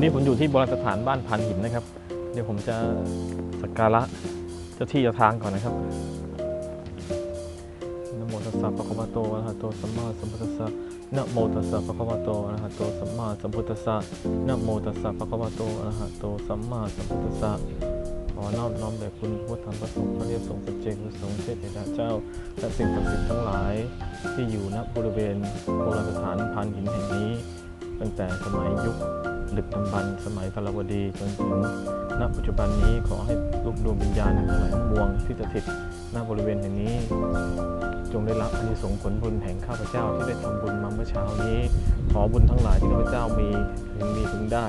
วันนี้ผมอยู่ที่โบราณสถานบ้านพานหินนะครับ เดี๋ยวผมจะสักการะเจ้าที่เจ้าทางก่อนนะครับนะโมตัสสะปะคะวะโตอะระหะโตสัมมาสัมพุทธัสสะนะโมตัสสะปะคะวะโตอะระหะโตสัมมาสัมพุทธัสสะนะโมตัสสะปะคะวะโตอะระหะโตสัมมาสัมพุทธัสสะขอนอบน้อมแด่คุณพุทธรรมประสงค์พระเรียบทรงสัจเจกพระสงฆ์เทพเจ้าเจ้า และสิ่งศักดิ์สิทธิ์ทั้งหลาย ที่อยู่ณบริเวณโบราณสถานพานหินแห่งนี้ ตั้งแต่สมัยยุค ดึกดำบรรสมัยพลวดีจนถึงณปัจจุบันนี้ขอให้ลูกดวงวิญญาณทั้งหลายทั้งปวงที่สถิตณบริเวณแห่งนี้ จงได้รับอานิสงส์ผลบุญแห่งข้าพเจ้าที่ได้ทำบุญมาเมื่อเช้านี้ ขอบุญทั้งหลายที่ข้าพเจ้ามีถึงมีถึงได้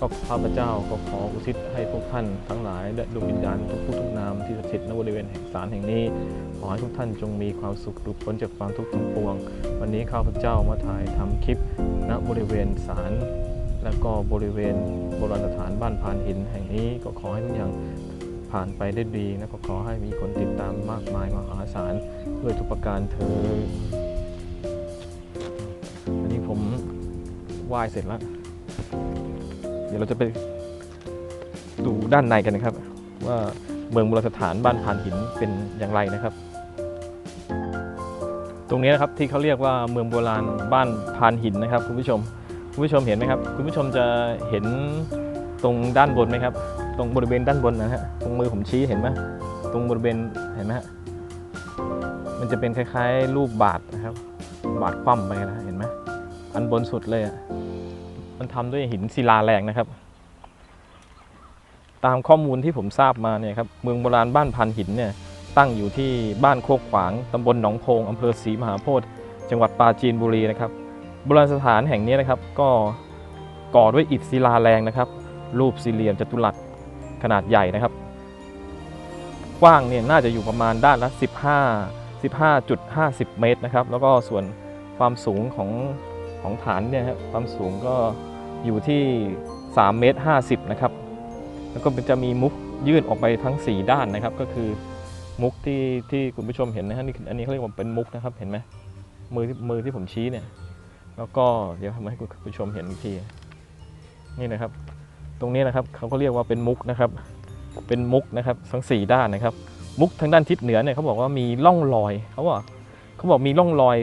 ก็ข้าพเจ้าก็ขออุทิศให้พวกท่านทั้งหลายและดวงวิญญาณทุกผู้ทุกนามที่สถิตณบริเวณแห่งศาลแห่งนี้ ขอให้ทุกท่านจงมีความสุขหลุดพ้นจากความทุกข์ทั้งปวง วันนี้ข้าพเจ้ามาถ่ายทำคลิปณบริเวณศาล และก็บริเวณโบราณสถานบ้านพานหินแห่งนี้ก็ขอให้ทุกอย่างผ่านไปได้ดีและก็ขอให้มีคนติดตามมากมายมหาศาลด้วยทุกประการเธอ อันนี้ผมไหว้เสร็จแล้ว เดี๋ยวเราจะไปดูด้านในกันนะครับ ว่าเมืองโบราณสถานบ้านพานหินเป็นอย่างไรนะครับ ตรงนี้นะครับที่เขาเรียกว่าเมืองโบราณบ้านพานหินนะครับคุณผู้ชม คุณผู้ชมเห็นไหมครับ คุณผู้ชมจะเห็นตรงด้านบนไหมครับ ตรงบริเวณด้านบนนะฮะ ตรงมือผมชี้เห็นไหมตรงบริเวณเห็นไหมฮะ มันจะเป็นคล้ายๆรูปบาทนะครับ บาทคว่ำไปนะเห็นไหมอันบนสุดเลยอะมันทำด้วยหินศิลาแรงนะครับ ตามข้อมูลที่ผมทราบมาเนี่ยครับ เมืองโบราณบ้านพันหินเนี่ยตั้งอยู่ที่บ้านโคกขวางตำบลหนองโพงอำเภอศรีมหาโพธิ์จังหวัดปราจีนบุรีนะครับ โบราณสถานแห่งนี้นะครับ ก็ก่อด้วยอิฐศิลาแรงนะครับ รูปสี่เหลี่ยมจัตุรัสขนาดใหญ่นะครับ กว้างเนี่ยน่าจะอยู่ประมาณด้านละ 15 15.50 เมตรนะครับ แล้วก็ส่วนความสูงของของฐานเนี่ยครับความสูงก็อยู่ที่ 3 เมตร 50 นะครับ แล้วก็จะมีมุกยื่นออกไปทั้ง 4 ด้านนะครับ ก็คือมุกที่ที่คุณผู้ชมเห็นนะฮะนี่อันนี้เขาเรียกว่าเป็นมุกนะครับ เห็นไหมมือมือที่ผมชี้เนี่ย แล้วก็เดี๋ยวทำให้คุณผู้ชมเห็นอีกทีนี่นะครับ ตรงนี้นะครับเขาก็เรียกว่าเป็นมุกนะครับ เป็นมุกนะครับทั้งสี่ด้านนะครับ มุกทางด้านทิศเหนือเนี่ยเขาบอกว่ามีร่องรอยเขาบอกเขาบอกมีร่องรอย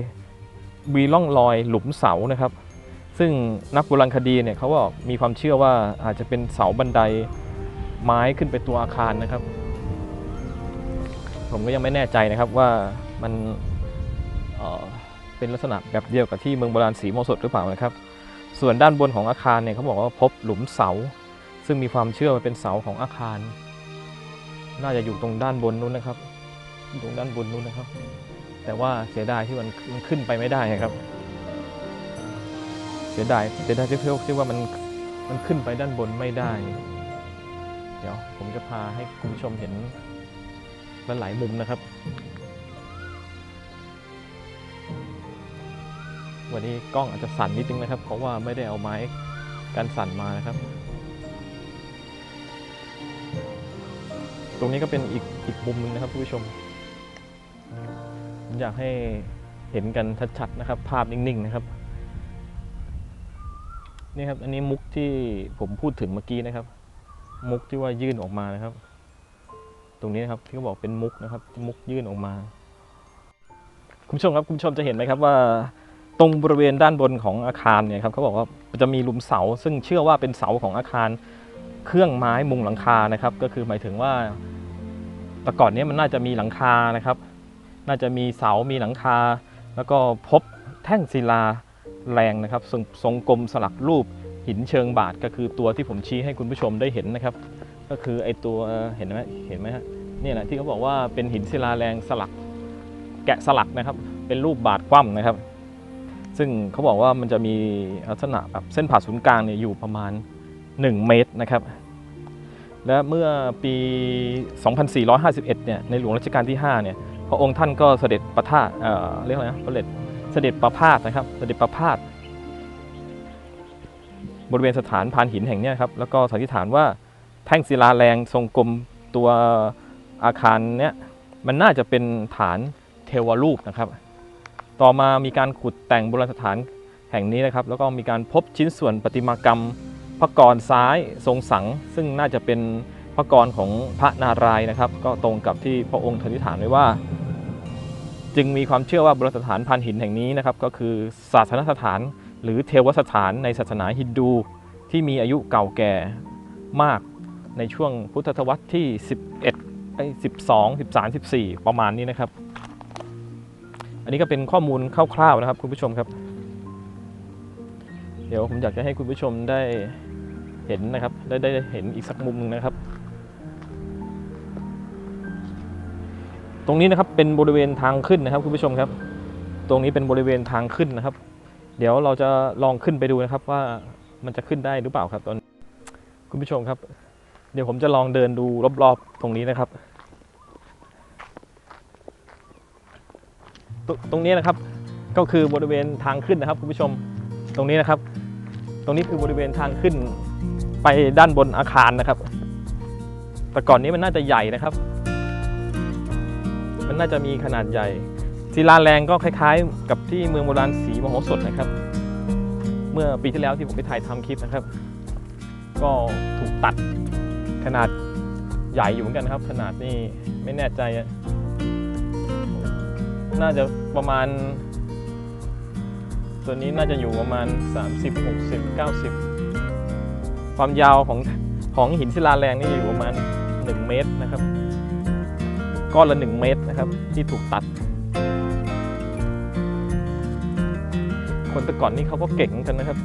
มีร่องรอยหลุมเสานะครับ ซึ่งนักโบราณคดีเนี่ยเขาบอกมีความเชื่อว่าอาจจะเป็นเสาบันไดไม้ขึ้นไปตัวอาคารนะครับ ผมก็ยังไม่แน่ใจนะครับว่ามัน เป็นลักษณะแบบเดียวกับที่เมืองโบราณศรีโมสดหรือเปล่านะครับ ส่วนด้านบนของอาคารเนี่ยเขาบอกว่าพบหลุมเสา ซึ่งมีความเชื่อว่าเป็นเสาของอาคาร น่าจะอยู่ตรงด้านบนนู้นนะครับ ตรงด้านบนนู้นนะครับ แต่ว่าเสียดายที่มันมันขึ้นไปไม่ได้ครับ เสียดายเสียดายที่เพื่อที่ว่ามันมันขึ้นไปด้านบนไม่ได้ เดี๋ยวผมจะพาให้คุณผู้ชมเห็นหลายๆมุมนะครับ วันนี้กล้องอาจจะสั่นนิดนึงนะครับ เพราะว่าไม่ได้เอาไม้กันสั่นมานะครับ ตรงนี้ก็เป็นอีกอีกมุมหนึงนะครับผู้ชมผมอยากให้เห็นกันชัดๆนะครับ ภาพนิ่งๆนะครับนี่ครับอันนี้มุกที่ผมพูดถึงเมื่อกี้นะครับ มุกที่ว่ายื่นออกมานะครับ ตรงนี้นะครับที่เขาบอกเป็นมุกนะครับ มุกยื่นออกมา คุณผู้ชมครับคุณผู้ชมจะเห็นไหมครับว่า ตรงบริเวณด้านบนของอาคารเนี่ยครับเขาบอกว่าจะมีหลุมเสา ซึ่งเชื่อว่าเป็นเสาของอาคารเครื่องไม้มุงหลังคานะครับ ก็คือหมายถึงว่าแต่ก่อนนี้มันน่าจะมีหลังคานะครับ น่าจะมีเสามีหลังคา แล้วก็พบแท่งศิลาแรงนะครับทรงทรงกลมสลักรูปหินเชิงบาทก็คือตัวที่ผมชี้ให้คุณผู้ชมได้เห็นนะครับ ก็คือไอตัวเห็นไหมเห็นไหมฮะนี่แหละที่เขาบอกว่าเป็นหินศิลาแรงสลักแกะสลักนะครับ เป็นรูปบาทคว่ำนะครับ ซึ่งเขาบอกว่ามันจะมีลักษณะแบบเส้นผ่าศูนย์กลางเนี่ยอยู่ประมาณ 1 เมตรนะครับ และเมื่อปี 2451 เนี่ยในหลวงรัชกาลที่ 5 เนี่ยพระองค์ท่านก็เสด็จประทาเอ่อเรียกอะไรนะเสด็จเสด็จประพาสนะครับ เสด็จประพาสบริเวณสถานพานหินแห่งนี้ครับ แล้วก็สันนิษฐานว่าแท่งศิลาแรงทรงกลมตัวอาคารเนี้ยมันน่าจะเป็นฐานเทวรูปนะครับ ต่อมามีการขุดแต่งโบราณสถานแห่งนี้นะครับ แล้วก็มีการพบชิ้นส่วนประติมากรรมพระกรซ้ายทรงสัง ซึ่งน่าจะเป็นพระกรของพระนารายณ์นะครับ ก็ตรงกับที่พระองค์สันนิฐานไว้ว่า จึงมีความเชื่อว่าโบราณสถานพันหินแห่งนี้นะครับ ก็คือศาสนสถาน หรือเทวสถานในศาสนาฮินดู ที่มีอายุเก่าแก่มากในช่วงพุทธศตวรรษที่ 11ไอ้12 13 14 ประมาณนี้นะครับ อันนี้ก็เป็นข้อมูลคร่าวๆนะครับคุณผู้ชมครับ เดี๋ยวผมอยากจะให้คุณผู้ชมได้เห็นนะครับ ได้ได้เห็นอีกสักมุมหนึงนะครับ ตรงนี้นะครับเป็นบริเวณทางขึ้นนะครับคุณผู้ชมครับ ตรงนี้เป็นบริเวณทางขึ้นนะครับ เดี๋ยวเราจะลองขึ้นไปดูนะครับว่ามันจะขึ้นได้หรือเปล่าครับตอนคุณผู้ชมครับ เดี๋ยวผมจะลองเดินดูรอบๆ ตรงนี้นะครับ ตตรงนี้นะครับก็คือบริเวณทางขึ้นนะครับคุณผู้ชมตรงนี้นะครับ ตรงนี้คือบริเวณทางขึ้นไปด้านบนอาคารนะครับ แต่ก่อนนี้มันน่าจะใหญ่นะครับ มันน่าจะมีขนาดใหญ่ศิลาแรงก็คล้าย ๆ กับที่เมืองโบราณศรีมโหสถนะครับ เมื่อปีที่แล้วที่ผมไปถ่ายทำคลิปนะครับ ก็ถูกตัดขนาดใหญ่อยู่เหมือนกันครับ ขนาดนี่ไม่แน่ใจอะ น่าจะประมาณ ตัวนี้น่าจะอยู่ประมาณ 30 60 90 ความยาวของของหินศิลาแรงนี่อยู่ประมาณ 1 เมตรนะครับ ก้อนละ 1 เมตรนะครับ ที่ถูกตัด คนแต่ก่อนนี่เขาก็เก่งกันนะครับ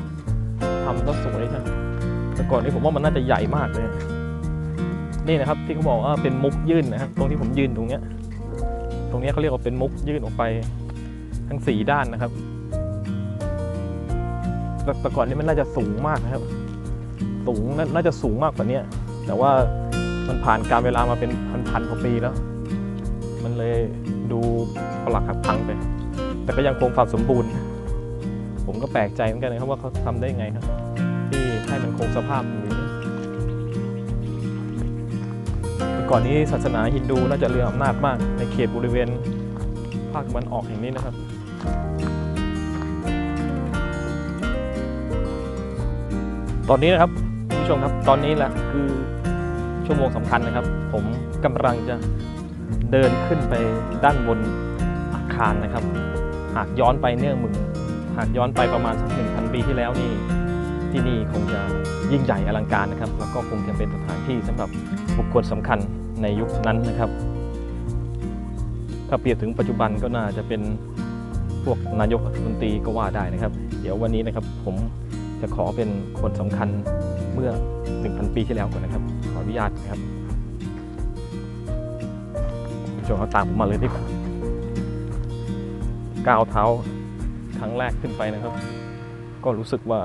ทำก็สวยนะแต่ก่อนนี่ผมว่ามันน่าจะใหญ่มากเลย นี่นะครับที่เขาบอกว่าเป็นมุกยื่นนะครับตรงที่ผมยืนตรงเนี้ย ตรงนี้เขาเรียกว่าเป็นมุกยื่นออกไปทั้งสีด้านนะครับแต่ก่อนนี้มันน่าจะสูงมากนะครับ สูงน,น่าจะสูงมากกว่านี้แต่ว่ามันผ่านการเวลามาเป็นพันๆกว่าปีแล้ว มันเลยดูปลักหักพังไป แต่ก็ยังคงความสมบูรณ์ ผมก็แปลกใจเหมือนกันนะครับว่าเขาทำได้ไงครับ ที่ให้มันคงสภาพอยู่ ก่อนนี้ศาสนาฮินดูน่าจะเรืองอำนาจมากในเขตบริเวณภาคตะวันออกแห่งนี้นะครับตอนนี้นะครับคุณผู้ชมครับตอนนี้แหละคือชั่วโมงสำคัญนะครับ ผมกำลังจะเดินขึ้นไปด้านบนอาคารนะครับ หากย้อนไปเนื่องมึง หากย้อนไปประมาณสักหนึ่งพันปีที่แล้วนี่ ที่นี่คงจะยิ่งใหญ่อลังการนะครับ แล้วก็คงจะเป็นสถานที่สำหรับบุคคลสำคัญในยุคนั้นนะครับ ถ้าเปรียบถึงปัจจุบันก็น่าจะเป็นพวกนายกรัฐมนตรีก็ว่าได้นะครับ เดี๋ยววันนี้นะครับผมจะขอเป็นคนสำคัญเมื่อ 1,000 ปีที่แล้วก่อนนะครับ ขออนุญาตนะครับผู้ชมเขาตามผมมาเลยดีกว่าก้าวเท้าครั้งแรกขึ้นไปนะครับ ก็รู้สึกว่า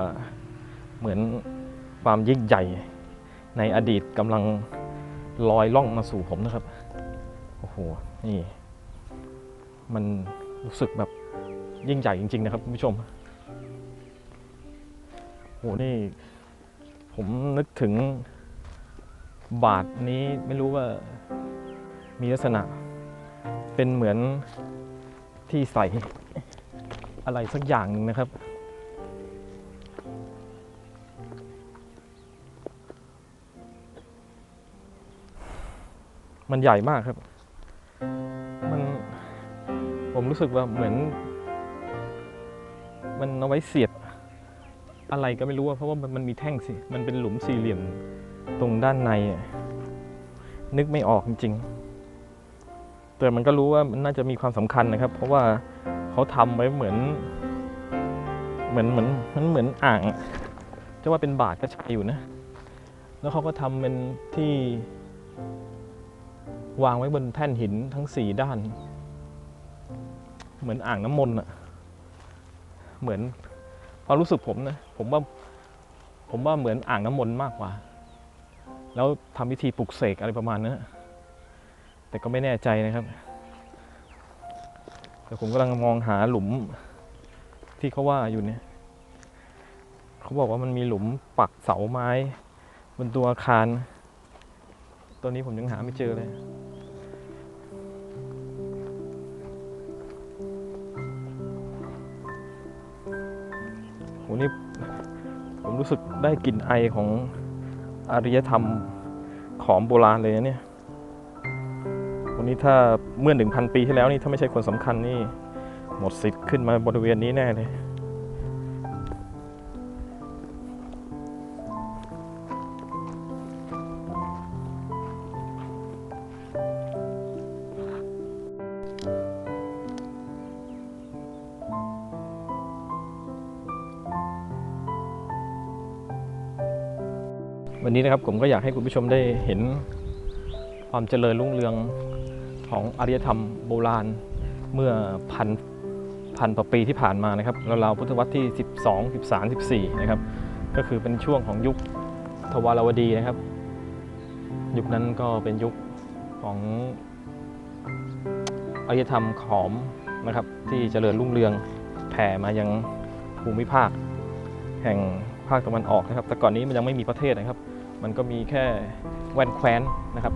เหมือนความยิ่งใหญ่ในอดีตกำลังลอยล่องมาสู่ผมนะครับ โอ้โห นี่ มันรู้สึกแบบยิ่งใหญ่จริง ๆ นะครับคุณผู้ชม โห นี่ ผมนึกถึงบาทนี้ไม่รู้ว่ามีลักษณะ เป็นเหมือนที่ใส่อะไรสักอย่างหนึ่งนะครับ มันใหญ่มากครับ มันผมรู้สึกว่าเหมือน มันเอาไว้เสียบอะไรก็ไม่รู้อะเพราะว่ามันมันมีแท่งสิ มันเป็นหลุมสี่เหลี่ยมตรงด้านใน นึกไม่ออกจริงๆ แต่มันก็รู้ว่ามันน่าจะมีความสำคัญนะครับ เพราะว่าเขาทำไว้เหมือน เหมือนเหมือนมันเหมือนอ่าง จะว่าเป็นบาทก็ใช่อยู่นะ แล้วเขาก็ทำเป็นที่ วางไว้บนแท่นหินทั้งสี่ด้าน เหมือนอ่างน้ำมนต์อะเหมือนความรู้สึกผมนะผมว่าผมว่าเหมือนอ่างน้ำมนต์มากกว่า แล้วทำพิธีปลุกเสกอะไรประมาณนั้นแต่ก็ไม่แน่ใจนะครับ แต่ผมกำลังมองหาหลุมที่เขาว่าอยู่เนี่ย เขาบอกว่ามันมีหลุมปักเสาไม้ บนตัวอาคาร ตัวนี้ผมยังหาไม่เจอเลย นี่ผมรู้สึกได้กลิ่นไอของอารยธรรมของโบราณเลยนะเนี่ย วันนี้ถ้าเมื่อ 1,000 ปีที่แล้วนี่ ถ้าไม่ใช่คนสำคัญนี่ หมดสิทธิ์ขึ้นมาบริเวณนี้แน่เลย นี้นะครับผมก็อยากให้คุณผู้ชมได้เห็นความเจริญรุ่งเรืองของอารยธรรมโบราณเมื่อพันพันกว่าปีที่ผ่านมานะครับราวๆพุทธวรรษที่ 12 13 14 นะครับ ก็คือเป็นช่วงของยุคทวารวดีนะครับ ยุคนั้นก็เป็นยุคของอารยธรรมขอมนะครับที่เจริญรุ่งเรืองแผ่มายังภูมิภาค แห่งภาคตะวันออกนะครับ แต่ก่อนนี้มันยังไม่มีประเทศนะครับ มันก็มีแค่แว่นแคว้นนะครับ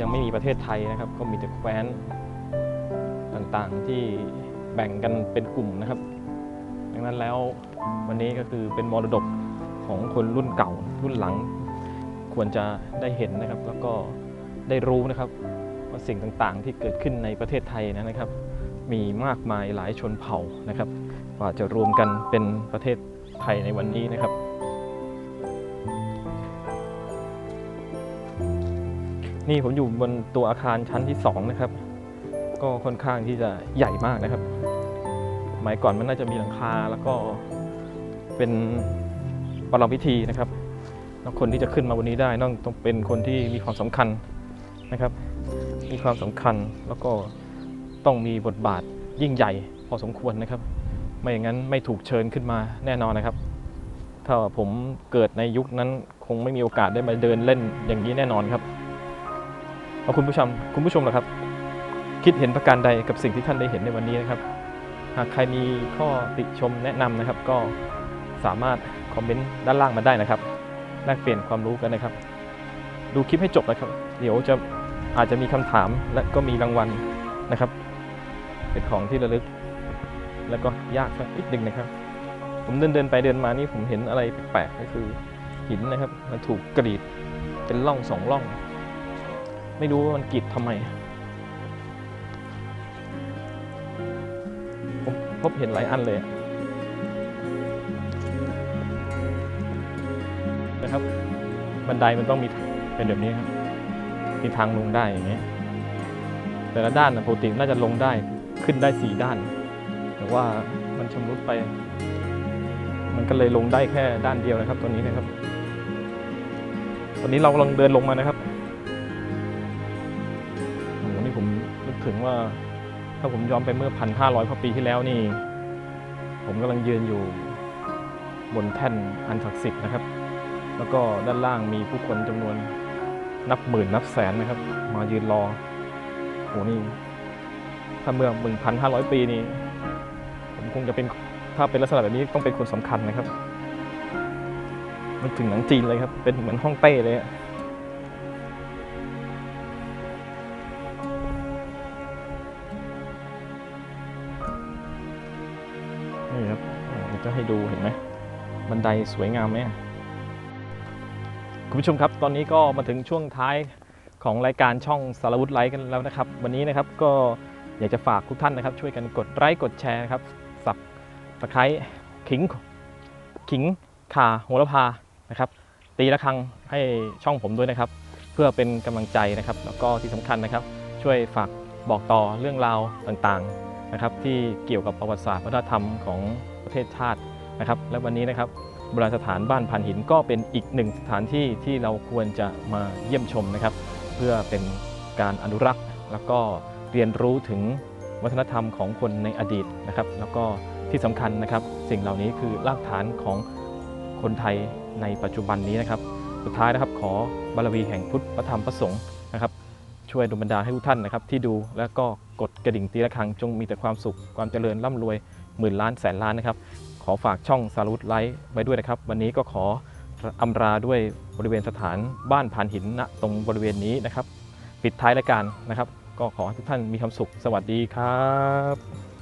ยังไม่มีประเทศไทยนะครับ ก็มีแต่แคว้นต่างๆที่แบ่งกันเป็นกลุ่มนะครับ ดังนั้นแล้ววันนี้ก็คือเป็นมรดกของคนรุ่นเก่ารุ่นหลัง ควรจะได้เห็นนะครับ แล้วก็ได้รู้นะครับว่าสิ่งต่างๆ ที่เกิดขึ้นในประเทศไทยนะครับ มีมากมายหลายชนเผ่านะครับกว่าจะรวมกันเป็นประเทศไทยในวันนี้นะครับ นี่ผมอยู่บนตัวอาคารชั้นที่ 2 นะครับ ก็ค่อนข้างที่จะใหญ่มากนะครับสมัยก่อนมันน่าจะมีหลังคาแล้วก็เป็นประลำพิธีนะครับแล้วคนที่จะขึ้นมาวันนี้ได้ต้องต้องเป็นคนที่มีความสำคัญนะครับ มีความสำคัญแล้วก็ต้องมีบทบาทยิ่งใหญ่พอสมควรนะครับ ไม่อย่างนั้นไม่ถูกเชิญขึ้นมาแน่นอนนะครับ ถ้าผมเกิดในยุคนั้นคงไม่มีโอกาสได้มาเดินเล่นอย่างนี้แน่นอนครับ เอาคุณผู้ชมคุณผู้ชมล่ะครับ คิดเห็นประการใดกับสิ่งที่ท่านได้เห็นในวันนี้นะครับ หากใครมีข้อติชมแนะนำนะครับ ก็สามารถคอมเมนต์ด้านล่างมาได้นะครับแลกเปลี่ยนความรู้กันนะครับ ดูคลิปให้จบนะครับ เดี๋ยวจะอาจจะมีคำถามและก็มีรางวัลนะครับ เป็นของที่ระลึก แล้วก็ยากสักนิดหนึ่งนะครับ ผมเดินเดินไปเดินมานี่ผมเห็นอะไรแปลกๆก็คือหินนะครับ มันถูกกรีดเป็นร่องสองร่อง ไม่รู้ว่ามันกรีดทำไม ผมพบเห็นหลายอันเลยนะครับ บันไดมันต้องมีเป็นแบบนี้ครับ มีทางลงได้อย่างเงี้ยแต่ละด้านนะปกติน่าจะลงได้ขึ้นได้สี่ด้าน แต่ว่ามันชำรุดไป มันก็เลยลงได้แค่ด้านเดียวนะครับ ตัวนี้นะครับ ตอนนี้เรากำลังเดินลงมานะครับ ถึงว่าถ้าผมย้อนไปเมื่อพันห้าร้อยกว่าปีที่แล้วนี่ ผมกำลังยืนอยู่บนแท่นอันศักดิ์สิทธิ์นะครับ แล้วก็ด้านล่างมีผู้คนจำนวนนับหมื่นนับแสนนะครับ มายืนรอโหนี่ถ้าเมื่อ 1,500 ปีนี้ ผมคงจะเป็นถ้าเป็นลักษณะแบบนี้ต้องเป็นคนสำคัญนะครับมันถึงหนังจีนเลยครับ เป็นเหมือนห้องเต้เลยอะ จะให้ดูเห็นไหมบันไดสวยงามไหมคุณผู้ชมครับ ตอนนี้ก็มาถึงช่วงท้ายของรายการช่องสารวุฒิไลฟ์กันแล้วนะครับ วันนี้นะครับก็อยากจะฝากทุกท่านนะครับ ช่วยกันกดไลค์กดแชร์นะครับสับตะไคร้ขิงขิงข่าโหระพานะครับ ตีละครังให้ช่องผมด้วยนะครับ เพื่อเป็นกำลังใจนะครับ แล้วก็ที่สำคัญนะครับ ช่วยฝากบอกต่อเรื่องราวต่างๆนะครับ ที่เกี่ยวกับประวัติศาสตร์วัฒนธรรมของ ประเทศชาตินะครับ และวันนี้นะครับโบราณสถานบ้านพันหินก็เป็นอีกหนึ่งสถานที่ที่เราควรจะมาเยี่ยมชมนะครับ เพื่อเป็นการอนุรักษ์ แล้วก็เรียนรู้ถึงวัฒนธรรมของคนในอดีตนะครับ แล้วก็ที่สำคัญนะครับ สิ่งเหล่านี้คือรากฐานของคนไทยในปัจจุบันนี้นะครับ สุดท้ายนะครับขอบารมีแห่งพุทธพระธรรมพระสงฆ์นะครับ ช่วยดลบันดาลให้ทุกท่านนะครับ ที่ดูแล้วก็กดกระดิ่งตีละครังจงมีแต่ความสุขความเจริญร่ำรวย หมื่นล้านแสนล้านนะครับ ขอฝากช่องสารุตไลท์ไว้ด้วยนะครับ วันนี้ก็ขออำลาด้วยบริเวณสถานบ้านพานหินณตรงบริเวณนี้นะครับ ปิดท้ายรายการนะครับ ก็ขอให้ทุกท่านมีความสุข สวัสดีครับ